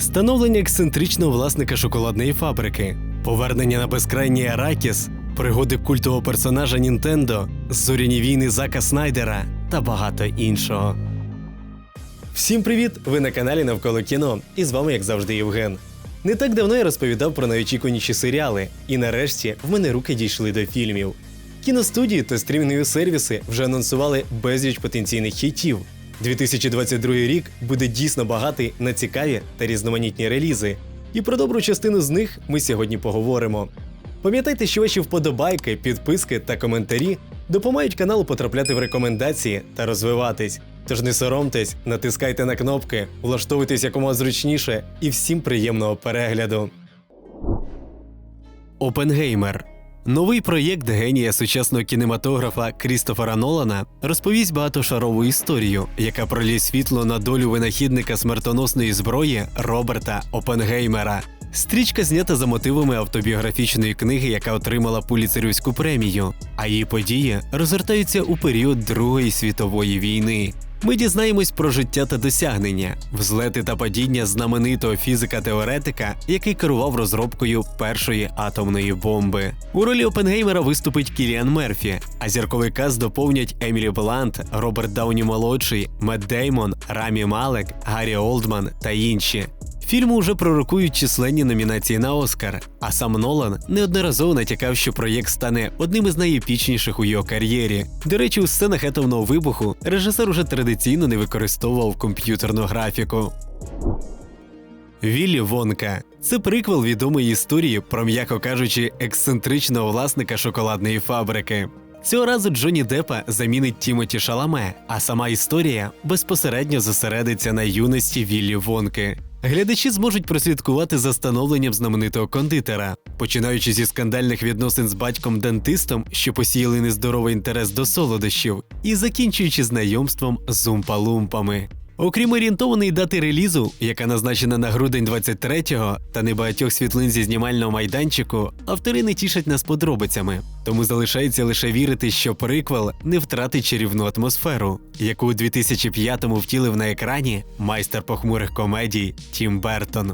становлення ексцентричного власника шоколадної фабрики, повернення на безкрайній Аракіс, пригоди культового персонажа Нінтендо, зоряні війни Зака Снайдера та багато іншого. Всім привіт! Ви на каналі Навколо кіно, і з вами, як завжди, Євген. Не так давно я розповідав про найочікуваніші серіали, і нарешті в мене руки дійшли до фільмів. Кіностудії та стрімінгові сервіси вже анонсували безліч потенційних хітів. 2022 рік буде дійсно багатий на цікаві та різноманітні релізи. І про добру частину з них ми сьогодні поговоримо. Пам'ятайте, що ваші вподобайки, підписки та коментарі допомагають каналу потрапляти в рекомендації та розвиватись. Тож не соромтесь, натискайте на кнопки, влаштовуйтесь якомога зручніше і всім приємного перегляду. Опенгеймер Новий проєкт генія сучасного кінематографа Крістофера Нолана розповість багатошарову історію, яка пролє світло на долю винахідника смертоносної зброї Роберта Опенгеймера. Стрічка знята за мотивами автобіографічної книги, яка отримала Пуліцерівську премію, а її події розгортаються у період Другої світової війни. Ми дізнаємось про життя та досягнення, взлети та падіння знаменитого фізика-теоретика, який керував розробкою першої атомної бомби. У ролі Опенгеймера виступить Кіліан Мерфі, а зірковий каз доповнять Емілі Блант, Роберт Дауні молодший, Мед Деймон, Рамі Малек, Гаррі Олдман та інші. Фільму вже пророкують численні номінації на Оскар, а сам Нолан неодноразово натякав, що проєкт стане одним із найепічніших у його кар'єрі. До речі, у сценах атомного вибуху режисер уже традиційно не використовував комп'ютерну графіку. Віллі Вонка це приквел відомої історії про, м'яко кажучи, ексцентричного власника шоколадної фабрики. Цього разу Джонні Деппа замінить Тімоті Шаламе, а сама історія безпосередньо зосередиться на юності Віллі Вонки. Глядачі зможуть прослідкувати за становленням знаменитого кондитера, починаючи зі скандальних відносин з батьком-дентистом, що посіяли нездоровий інтерес до солодощів, і закінчуючи знайомством з умпалумпами. Окрім орієнтованої дати релізу, яка назначена на грудень 23-го, та небагатьох світлин зі знімального майданчику, автори не тішать нас подробицями. Тому залишається лише вірити, що приквел не втратить чарівну атмосферу, яку у 2005-му втілив на екрані майстер похмурих комедій Тім Бертон.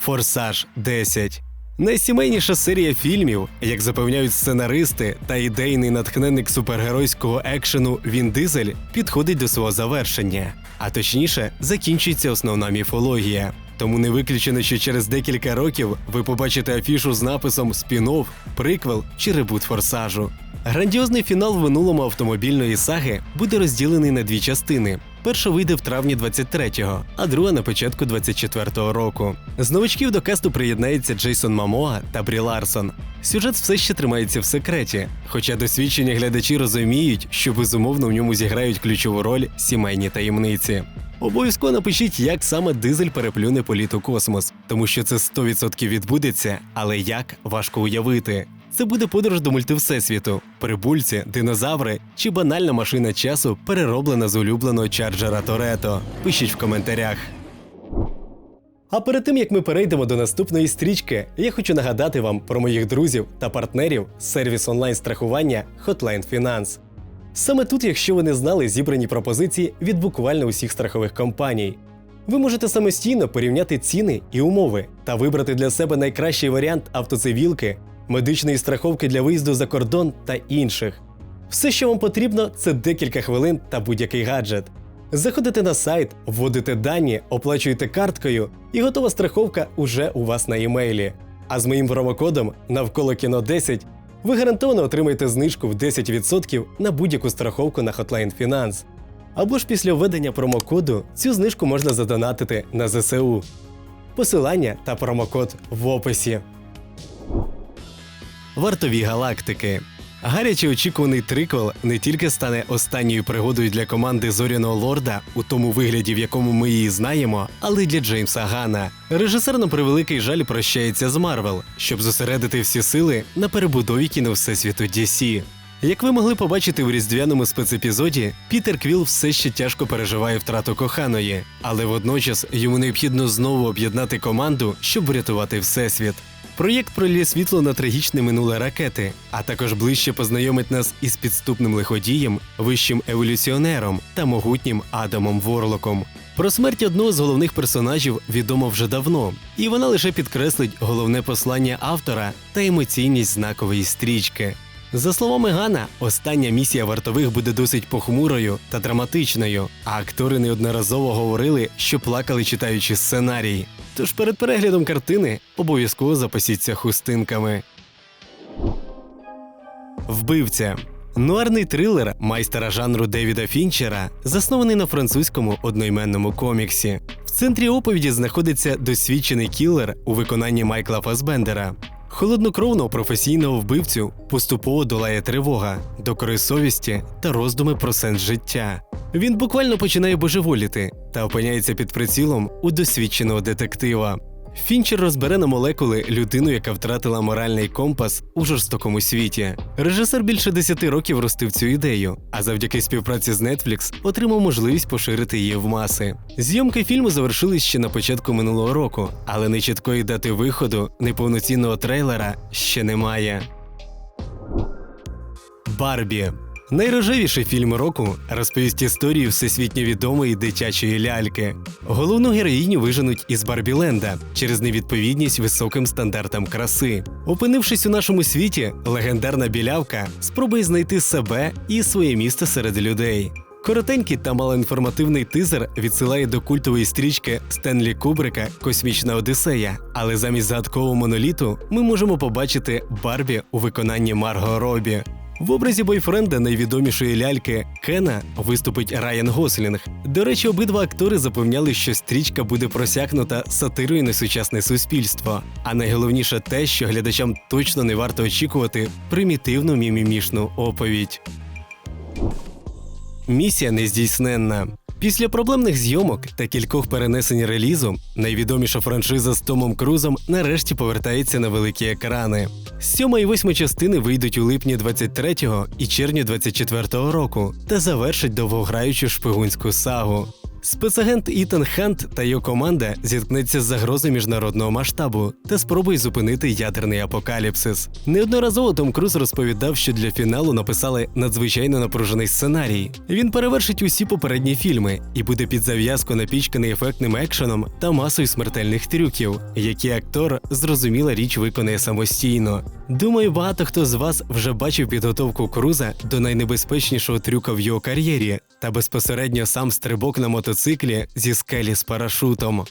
Форсаж 10 Найсімейніша серія фільмів, як запевняють сценаристи та ідейний натхненник супергеройського екшену Він Дизель, підходить до свого завершення, а точніше, закінчується основна міфологія. Тому не виключено, що через декілька років ви побачите афішу з написом спін-офф, приквел чи ребут форсажу. Грандіозний фінал в минулому автомобільної саги буде розділений на дві частини. Перша вийде в травні 23-го, а друга на початку 24-го року. З новачків до касту приєднається Джейсон Мамоа та Брі Ларсон. Сюжет все ще тримається в секреті, хоча досвідчені глядачі розуміють, що безумовно в ньому зіграють ключову роль сімейні таємниці. Обов'язково напишіть, як саме дизель переплюне політ у космос, тому що це 100% відбудеться, але як важко уявити. Це буде подорож до мультивсесвіту, прибульці, динозаври чи банальна машина часу, перероблена з улюбленого чарджера Торетто. Пишіть в коментарях. А перед тим як ми перейдемо до наступної стрічки, я хочу нагадати вам про моїх друзів та партнерів сервіс онлайн страхування Hotline Finance. Саме тут, якщо ви не знали, зібрані пропозиції від буквально усіх страхових компаній. Ви можете самостійно порівняти ціни і умови та вибрати для себе найкращий варіант автоцивілки, медичної страховки для виїзду за кордон та інших. Все, що вам потрібно, це декілька хвилин та будь-який гаджет. Заходите на сайт, вводите дані, оплачуєте карткою, і готова страховка уже у вас на емейлі. А з моїм промокодом навколо кіно 10 ви гарантовано отримаєте знижку в 10% на будь-яку страховку на Hotline Finance. Або ж після введення промокоду цю знижку можна задонатити на ЗСУ. Посилання та промокод в описі. Вартові галактики. Гаряче очікуваний триквел не тільки стане останньою пригодою для команди Зоряного Лорда у тому вигляді, в якому ми її знаємо, але й для Джеймса Гана. Режисер на превеликий жаль прощається з Марвел, щоб зосередити всі сили на перебудові кіно всесвіту DC. Як ви могли побачити у різдвяному спецепізоді, Пітер Квіл все ще тяжко переживає втрату коханої, але водночас йому необхідно знову об'єднати команду, щоб врятувати всесвіт. Проєкт проліє світло на трагічне минуле ракети, а також ближче познайомить нас із підступним лиходієм, вищим еволюціонером та могутнім Адамом Ворлоком. Про смерть одного з головних персонажів відомо вже давно, і вона лише підкреслить головне послання автора та емоційність знакової стрічки. За словами Гана, остання місія вартових буде досить похмурою та драматичною, а актори неодноразово говорили, що плакали читаючи сценарій. Тож перед переглядом картини обов'язково запасіться хустинками. Вбивця. Нуарний трилер майстера жанру Девіда Фінчера заснований на французькому одноіменному коміксі. В центрі оповіді знаходиться досвідчений кілер у виконанні Майкла Фасбендера. Холоднокровного професійного вбивцю поступово долає тривога, докори совісті та роздуми про сенс життя. Він буквально починає божеволіти та опиняється під прицілом у досвідченого детектива. Фінчер розбере на молекули людину, яка втратила моральний компас у жорстокому світі. Режисер більше 10 років ростив цю ідею, а завдяки співпраці з Netflix отримав можливість поширити її в маси. Зйомки фільму завершились ще на початку минулого року, але нечіткої дати виходу неповноцінного трейлера ще немає. Барбі Найрожевіший фільм року розповість історію всесвітньо відомої дитячої ляльки. Головну героїню виженуть із Барбіленда через невідповідність високим стандартам краси. Опинившись у нашому світі, легендарна білявка спробує знайти себе і своє місце серед людей. Коротенький та малоінформативний тизер відсилає до культової стрічки Стенлі Кубрика Космічна Одіссея. Але замість загадкового моноліту ми можемо побачити Барбі у виконанні Марго Робі. В образі бойфренда найвідомішої ляльки Кена виступить Райан Гослінг. До речі, обидва актори запевняли, що стрічка буде просякнута сатирою на сучасне суспільство. А найголовніше те, що глядачам точно не варто очікувати примітивну мімімішну оповідь. Місія нездійсненна. Після проблемних зйомок та кількох перенесень релізу найвідоміша франшиза з Томом Крузом нарешті повертається на великі екрани. Сьома і восьма частини вийдуть у липні 23-го і червні 24-го року та завершать довгограючу шпигунську сагу. Спецагент Ітан Хант та його команда зіткнеться з загрозою міжнародного масштабу та спробує зупинити ядерний апокаліпсис. Неодноразово Том Круз розповідав, що для фіналу написали надзвичайно напружений сценарій. Він перевершить усі попередні фільми і буде під зав'язку напічканий ефектним екшеном та масою смертельних трюків, які актор зрозуміла річ виконає самостійно. Думаю, багато хто з вас вже бачив підготовку Круза до найнебезпечнішого трюка в його кар'єрі та безпосередньо сам стрибок на мотоциклі зі скелі з парашутом.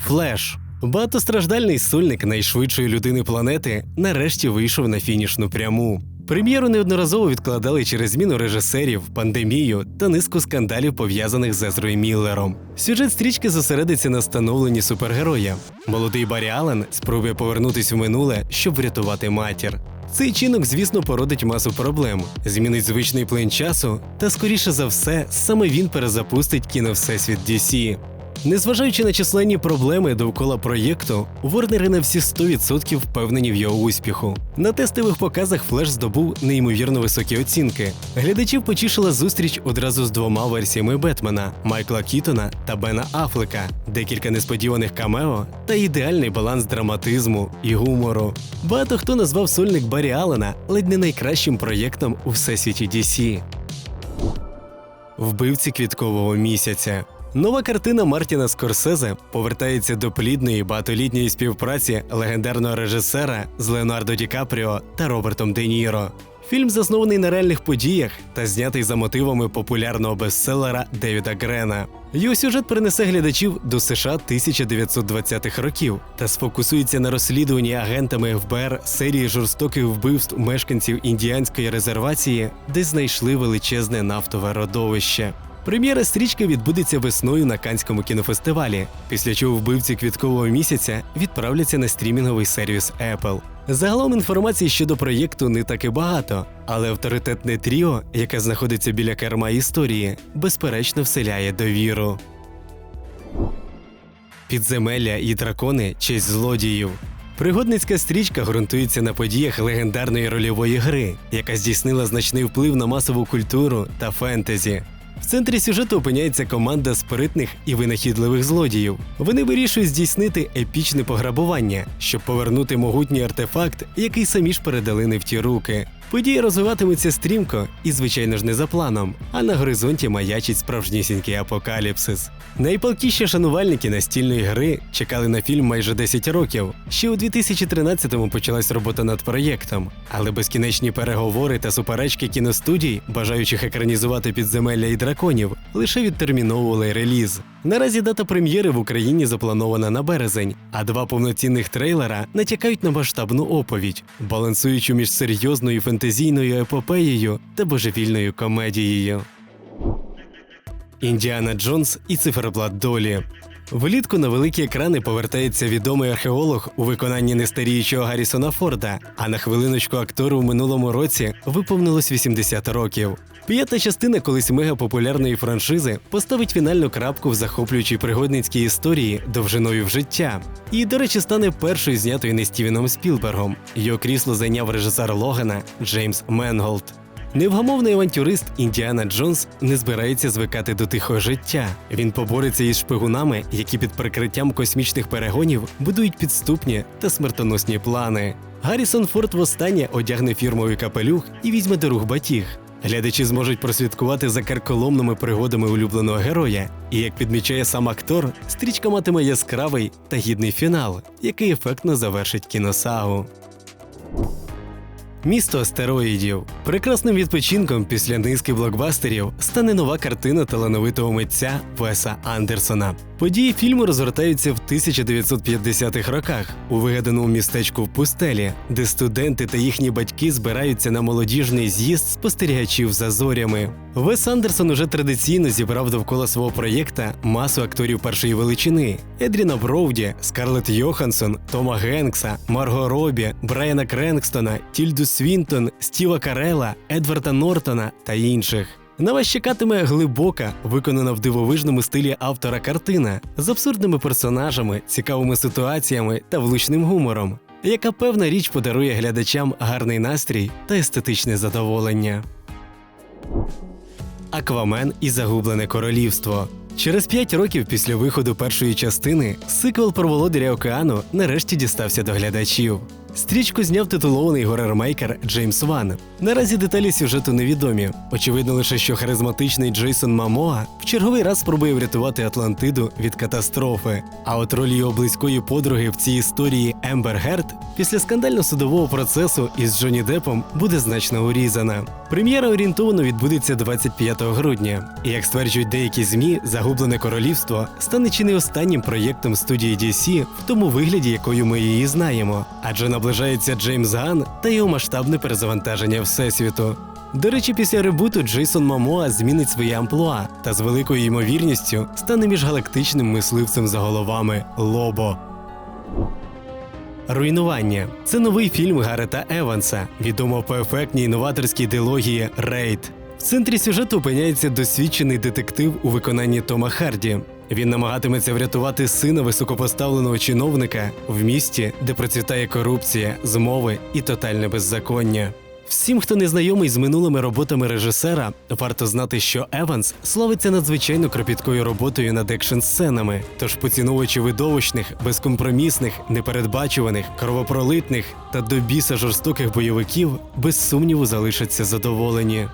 Флеш. Багатостраждальний сольник найшвидшої людини планети нарешті вийшов на фінішну пряму. Прем'єру неодноразово відкладали через зміну режисерів, пандемію та низку скандалів пов'язаних з Езрою Міллером. Сюжет стрічки зосередиться на становленні супергероя. Молодий Барі Аллен спробує повернутись в минуле, щоб врятувати матір. Цей чинок, звісно, породить масу проблем, змінить звичний плин часу, та скоріше за все, саме він перезапустить кіно Всесвіт DC. Незважаючи на численні проблеми довкола проєкту, Ворнери на всі 100% впевнені в його успіху. На тестових показах Флеш здобув неймовірно високі оцінки. Глядачів потішила зустріч одразу з двома версіями Бетмена Майкла Кітона та Бена Афлека, декілька несподіваних камео та ідеальний баланс драматизму і гумору. Багато хто назвав сольник Барі Аллена ледь не найкращим проєктом у всесвіті DC. Вбивці квіткового місяця. Нова картина Мартіна Скорсезе повертається до плідної багатолітньої співпраці легендарного режисера з Леонардо Ді Капріо та Робертом Де Ніро. Фільм заснований на реальних подіях та знятий за мотивами популярного бестселера Девіда Грена. Його сюжет принесе глядачів до США 1920-х років та сфокусується на розслідуванні агентами ФБР серії жорстоких вбивств мешканців індіанської резервації, де знайшли величезне нафтове родовище. Прем'єра стрічки відбудеться весною на Канському кінофестивалі, після чого вбивці квіткового місяця відправляться на стрімінговий сервіс Apple. Загалом інформації щодо проєкту не так і багато, але авторитетне тріо, яке знаходиться біля керма історії, безперечно вселяє довіру. Підземелля і дракони честь злодіїв. Пригодницька стрічка ґрунтується на подіях легендарної рольової гри, яка здійснила значний вплив на масову культуру та фентезі. В центрі сюжету опиняється команда спритних і винахідливих злодіїв. Вони вирішують здійснити епічне пограбування, щоб повернути могутній артефакт, який самі ж передали не в ті руки. Події розвиватимуться стрімко і, звичайно ж, не за планом, а на горизонті маячить справжнісінький апокаліпсис. Найпалкіші шанувальники настільної гри чекали на фільм майже 10 років. Ще у 2013-му почалась робота над проєктом, але безкінечні переговори та суперечки кіностудій, бажаючих екранізувати підземелля і драконів, лише відтерміновували реліз. Наразі дата прем'єри в Україні запланована на березень, а два повноцінних трейлера натякають на масштабну оповідь, балансуючи між серйозною фентезійною епопеєю та божевільною комедією. Індіана Джонс і циферблат долі. Влітку на великі екрани повертається відомий археолог у виконанні нестаріючого Гаррісона Форда, а на хвилиночку актору в минулому році виповнилось 80 років. П'ята частина колись мегапопулярної франшизи поставить фінальну крапку в захоплюючій пригодницькій історії довжиною в життя. І, до речі, стане першою знятою не Стівеном Спілбергом. Його крісло зайняв режисер Логана Джеймс Менголд. Невгамовний авантюрист Індіана Джонс не збирається звикати до тихого життя. Він побореться із шпигунами, які під прикриттям космічних перегонів будують підступні та смертоносні плани. Гаррісон Форд востаннє одягне фірмовий капелюх і візьме до рук батіг. Глядачі зможуть прослідкувати за карколомними пригодами улюбленого героя, і як підмічає сам актор, стрічка матиме яскравий та гідний фінал, який ефектно завершить кіносагу. Місто астероїдів. Прекрасним відпочинком після низки блокбастерів стане нова картина талановитого митця Веса Андерсона. Події фільму розгортаються в 1950-х роках у вигаданому містечку в пустелі, де студенти та їхні батьки збираються на молодіжний з'їзд спостерігачів за зорями. Вес Андерсон уже традиційно зібрав довкола свого проєкта масу акторів першої величини: Едріна Броуді, Скарлетт Йоханссон, Тома Генкса, Марго Робі, Брайана Кренкстона, Тільду Свінтон, Стіва Карела, Едварда Нортона та інших. На вас чекатиме глибока, виконана в дивовижному стилі автора картина з абсурдними персонажами, цікавими ситуаціями та влучним гумором, яка певна річ подарує глядачам гарний настрій та естетичне задоволення. Аквамен і Загублене королівство. Через п'ять років після виходу першої частини сиквел про володаря океану нарешті дістався до глядачів. Стрічку зняв титулований горермейкер Джеймс Ван. Наразі деталі сюжету невідомі. Очевидно лише, що харизматичний Джейсон Мамоа в черговий раз спробує врятувати Атлантиду від катастрофи. А от роль його близької подруги в цій історії Ембер Герт після скандально-судового процесу із Джонні Депом буде значно урізана. Прем'єра орієнтовано відбудеться 25 грудня. І як стверджують деякі змі, загублене королівство стане чи не останнім проєктом студії DC в тому вигляді, якою ми її знаємо, адже наближається Джеймс Ган та його масштабне перезавантаження всесвіту. До речі, після ребуту Джейсон Мамоа змінить своє амплуа та з великою ймовірністю стане міжгалактичним мисливцем за головами Лобо. Руйнування це новий фільм Гарета Еванса, відомого по ефектній новаторській ідеології Рейд. В центрі сюжету опиняється досвідчений детектив у виконанні Тома Харді. Він намагатиметься врятувати сина високопоставленого чиновника в місті, де процвітає корупція, змови і тотальне беззаконня. Всім, хто не знайомий з минулими роботами режисера, варто знати, що Еванс славиться надзвичайно кропіткою роботою над екшн-сценами. Тож поціновувачі видовищних, безкомпромісних, непередбачуваних, кровопролитних та до біса жорстоких бойовиків без сумніву залишаться задоволені.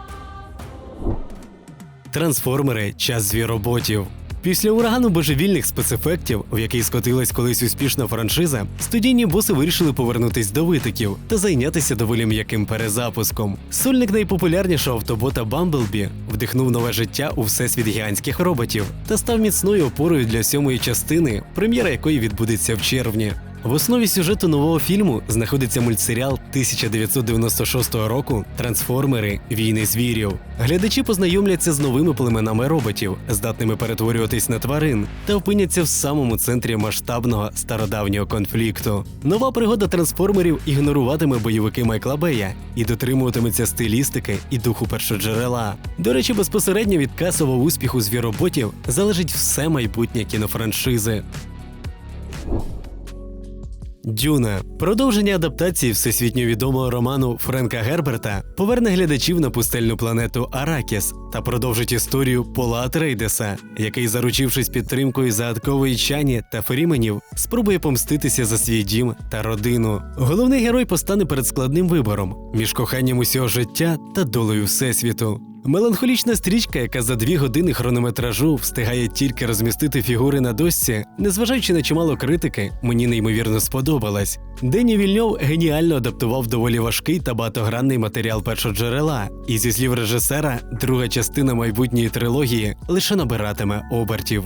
Трансформери час звіроботів. Після урагану божевільних спецефектів, в який скотилась колись успішна франшиза, студійні боси вирішили повернутись до витоків та зайнятися доволі м'яким перезапуском. Сольник найпопулярнішого автобота Бамблбі вдихнув нове життя у всесвіт гігантських роботів та став міцною опорою для сьомої частини, прем'єра якої відбудеться в червні. В основі сюжету нового фільму знаходиться мультсеріал 1996 року Трансформери Війни звірів. Глядачі познайомляться з новими племенами роботів, здатними перетворюватись на тварин, та опиняться в самому центрі масштабного стародавнього конфлікту. Нова пригода трансформерів ігноруватиме бойовики Майкла Бея і дотримуватиметься стилістики і духу першоджерела. До речі, безпосередньо від касового успіху звіроботів залежить все майбутнє кінофраншизи. Дюна продовження адаптації всесвітньо відомого роману Френка Герберта поверне глядачів на пустельну планету Аракіс та продовжить історію Пола Атрейдеса, який, заручившись підтримкою загадкової чані та феріменів, спробує помститися за свій дім та родину. Головний герой постане перед складним вибором між коханням усього життя та долею всесвіту. Меланхолічна стрічка, яка за дві години хронометражу встигає тільки розмістити фігури на досці, незважаючи на чимало критики, мені неймовірно сподобалась. Дені Вільньов геніально адаптував доволі важкий та багатогранний матеріал першоджерела, і зі слів режисера, друга частина майбутньої трилогії лише набиратиме обертів.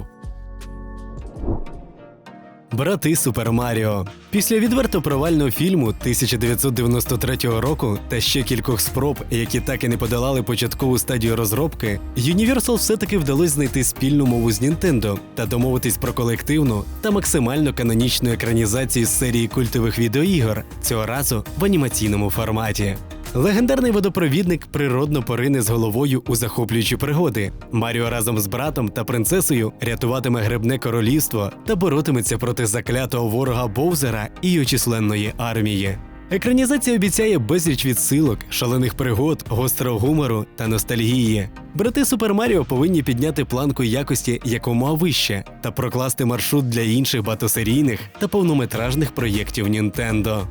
Брати Супер Маріо. Після відверто провального фільму 1993 року та ще кількох спроб, які так і не подолали початкову стадію розробки, Universal все-таки вдалося знайти спільну мову з Nintendo та домовитись про колективну та максимально канонічну екранізацію серії культових відеоігор, цього разу в анімаційному форматі. Легендарний водопровідник природно порине з головою у захоплюючі пригоди. Маріо разом з братом та принцесою рятуватиме гребне королівство та боротиметься проти заклятого ворога Боузера і його численної армії. Екранізація обіцяє безліч відсилок, шалених пригод, гострого гумору та ностальгії. Брати Супер Маріо повинні підняти планку якості якомога вище та прокласти маршрут для інших багатосерійних та повнометражних проєктів Нінтендо.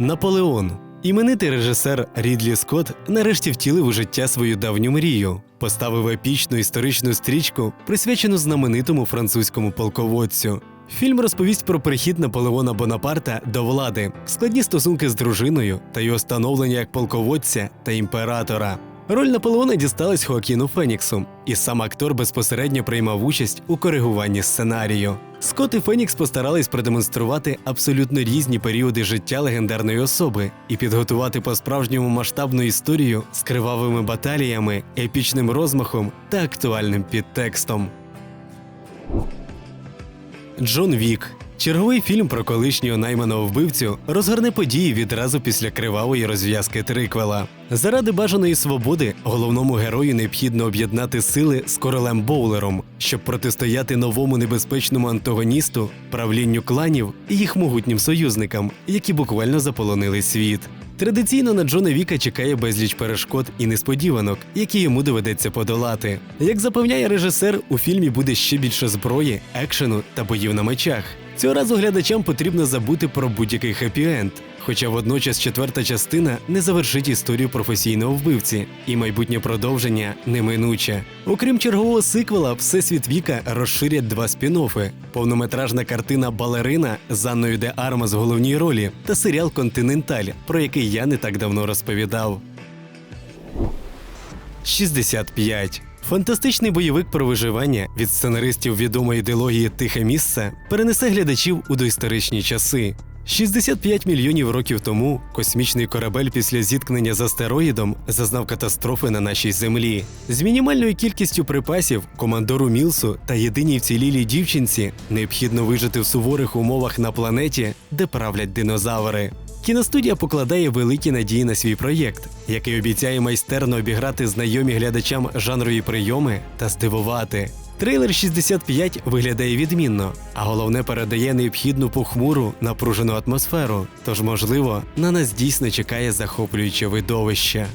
Наполеон. Іменитий режисер Рідлі Скотт нарешті втілив у життя свою давню мрію, поставив епічну історичну стрічку, присвячену знаменитому французькому полководцю. Фільм розповість про прихід Наполеона Бонапарта до влади, складні стосунки з дружиною та його становлення як полководця та імператора. Роль Наполеона дісталась Хоакіну Феніксу, і сам актор безпосередньо приймав участь у коригуванні сценарію. Скотт і Фенікс постарались продемонструвати абсолютно різні періоди життя легендарної особи і підготувати по-справжньому масштабну історію з кривавими баталіями, епічним розмахом та актуальним підтекстом. Джон Вік. Черговий фільм про колишнього найманого вбивцю розгорне події відразу після кривавої розв'язки триквела. Заради бажаної свободи головному герою необхідно об'єднати сили з королем Боулером, щоб протистояти новому небезпечному антагоністу, правлінню кланів і їх могутнім союзникам, які буквально заполонили світ. Традиційно на Джона Віка чекає безліч перешкод і несподіванок, які йому доведеться подолати. Як запевняє режисер, у фільмі буде ще більше зброї, екшену та боїв на мечах. Цього разу глядачам потрібно забути про будь-який хеппі-енд, Хоча водночас четверта частина не завершить історію професійного вбивці, і майбутнє продовження неминуче. Окрім чергового сиквела, Всесвіт Віка розширять два спін-оффи – повнометражна картина Балерина з Анною де Армас в головній ролі та серіал Континенталь, про який я не так давно розповідав. 65. Фантастичний бойовик про виживання від сценаристів відомої ідеології Тихе місце перенесе глядачів у доісторичні часи. 65 мільйонів років тому космічний корабель після зіткнення з астероїдом зазнав катастрофи на нашій землі. З мінімальною кількістю припасів командору Мілсу та єдиній вцілілій дівчинці необхідно вижити в суворих умовах на планеті, де правлять динозаври. Кіностудія покладає великі надії на свій проєкт, який обіцяє майстерно обіграти знайомі глядачам жанрові прийоми та здивувати. Трейлер 65 виглядає відмінно, а головне передає необхідну похмуру напружену атмосферу. Тож, можливо, на нас дійсно чекає захоплююче видовище.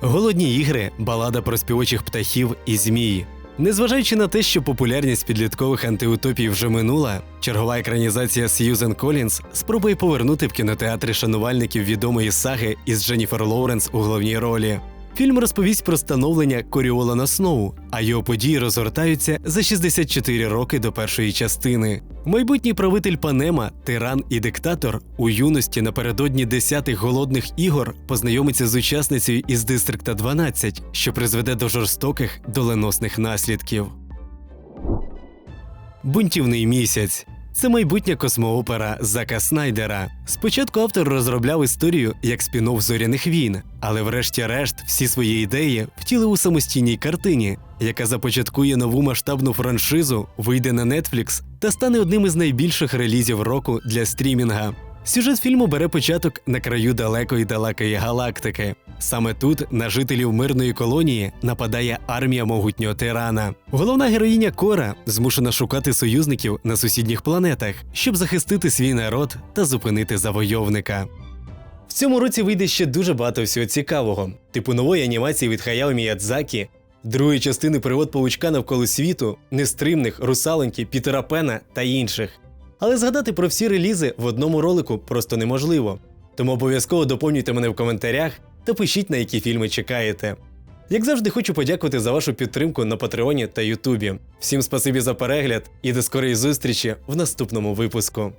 Голодні ігри балада про співочих птахів і змій. Незважаючи на те, що популярність підліткових антиутопій вже минула, чергова екранізація Сьюзен Колінс спробує повернути в кінотеатри шанувальників відомої саги із Дженніфер Лоуренс у головній ролі. Фільм розповість про становлення Коріолана Сноу, а його події розгортаються за 64 роки до першої частини. Майбутній правитель Панема, тиран і диктатор у юності напередодні десятих голодних ігор познайомиться з учасницею із Дистрикта 12, що призведе до жорстоких доленосних наслідків. Бунтівний місяць це майбутня космоопера Зака Снайдера. Спочатку автор розробляв історію як спін-офф зоряних війн, але врешті-решт всі свої ідеї втілив у самостійній картині, яка започаткує нову масштабну франшизу, вийде на Netflix та стане одним із найбільших релізів року для стрімінга. Сюжет фільму бере початок на краю далекої далекої галактики. Саме тут на жителів мирної колонії нападає армія могутнього тирана. Головна героїня Кора змушена шукати союзників на сусідніх планетах, щоб захистити свій народ та зупинити завойовника. В цьому році вийде ще дуже багато всього цікавого, типу нової анімації від Хаяо Міядзакі, другої частини пригод паучка навколо світу, нестримних, русаленьки, Пітера Пена та інших. Але згадати про всі релізи в одному ролику просто неможливо. Тому обов'язково доповнюйте мене в коментарях та пишіть, на які фільми чекаєте. Як завжди, хочу подякувати за вашу підтримку на Патреоні та Ютубі. Всім спасибі за перегляд і до скорої зустрічі в наступному випуску.